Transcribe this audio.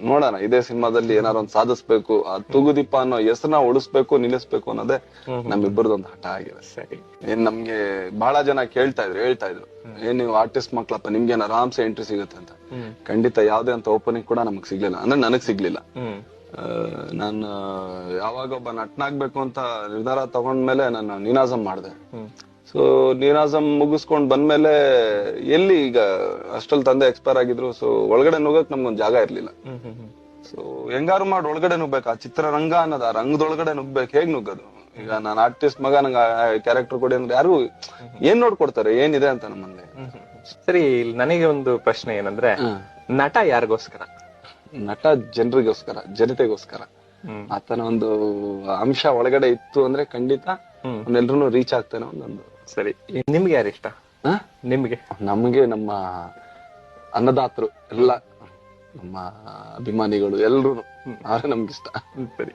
ನೋಡೋಣ ಇದೇ ಸಿನಿಮಾದಲ್ಲಿ ಏನಾರ ಒಂದ್ ಸಾಧಿಸ್ಬೇಕು ಆ ತೂಗುದೀಪ ಅನ್ನೋ ಹೆಸರನ್ನ ಉಳಿಸ್ಬೇಕು ನಿಲ್ಲಿಸ್ಬೇಕು ಅನ್ನೋದೇ ನಮ್ಮಿಬ್ಬರದೊಂದು ಹಠ ಆಗಿದೆ. ಸರಿ. ಏನ್ ನಮ್ಗೆ ಬಹಳ ಜನ ಕೇಳ್ತಾ ಇದ್ರು ಹೇಳ್ತಾ ಇದ್ರು ಏನ್ ನೀವು ಆರ್ಟಿಸ್ಟ್ ಮಕ್ಳಪ್ಪ ನಿಮ್ಗೆ ಏನ್ ಆರಾಮ್ಸೆ ಎಂಟ್ರಿ ಸಿಗುತ್ತೆ ಅಂತ? ಖಂಡಿತ ಯಾವ್ದೇ ಅಂತ ಓಪನಿಂಗ್ ಕೂಡ ನಮಗ್ ಸಿಗ್ಲಿಲ್ಲ. ಅಂದ್ರೆ ನನಗ್ ಸಿಗ್ಲಿಲ್ಲ. ನಾನು ಯಾವಾಗ ಒಬ್ಬ ನಟನಾಗ್ಬೇಕು ಅಂತ ನಿರ್ಧಾರ ತಗೊಂಡ್ಮೇಲೆ ನಾನು ನೀನಾಸಂ ಮಾಡಿದೆ. ಸೊ ನೀನಾಸಂ ಮುಗಿಸ್ಕೊಂಡ್ ಬಂದ್ಮೇಲೆ ಎಲ್ಲಿ ಈಗ ಅಷ್ಟಲ್ ತಂದೆ ಎಕ್ಸ್ಪೈರ್ ಆಗಿದ್ರು ಸೊ ಒಳಗಡೆ ನುಗ್ಗಕ್ ನಮ್ಗೊಂದು ಜಾಗ ಇರ್ಲಿಲ್ಲ. ಸೊ ಹೆಂಗಾರು ಮಾಡಿ ಒಳಗಡೆ ನುಗ್ಬೇಕು ಆ ಚಿತ್ರರಂಗ ಅನ್ನೋದು ಆ ರಂಗದೊಳಗಡೆ ನುಗ್ಬೇಕು ಹೇಗ್ ನುಗ್ಗೋದು? ಈಗ ನಾನು ಆರ್ಟಿಸ್ಟ್ ಮಗ ನಂಗೆ ಕ್ಯಾರೆಕ್ಟರ್ ಕೊಡಿ ಅಂದ್ರೆ ಯಾರು ಏನ್ ನೋಡ್ಕೊಡ್ತಾರೆ ಏನಿದೆ ಅಂತ ನಮ್ಮಲ್ಲಿ. ಸರಿ ನನಗೆ ಒಂದು ಪ್ರಶ್ನೆ ಏನಂದ್ರೆ ನಟ ಯಾರಿಗೋಸ್ಕರ? ನಟ ಜನರಿಗೋಸ್ಕರ ಜನತೆಗೋಸ್ಕರ. ಆತನ ಒಂದು ಅಂಶ ಒಳಗಡೆ ಇತ್ತು ಅಂದ್ರೆ ಖಂಡಿತ. ಅವನೆಲ್ರು ರೀಚ್ ಆಗ್ತಾನೆ ಒಂದೊಂದು ಸರಿ ನಿಮ್ಗೆ ಯಾರು ಇಷ್ಟ? ನಿಮ್ಗೆ? ನಮ್ಗೆ ನಮ್ಮ ಅನ್ನದಾತರು ಎಲ್ಲ ನಮ್ಮ ಅಭಿಮಾನಿಗಳು ಎಲ್ರು ಅವ್ರೆ ನಮ್ಗಿಷ್ಟ ಸರಿ.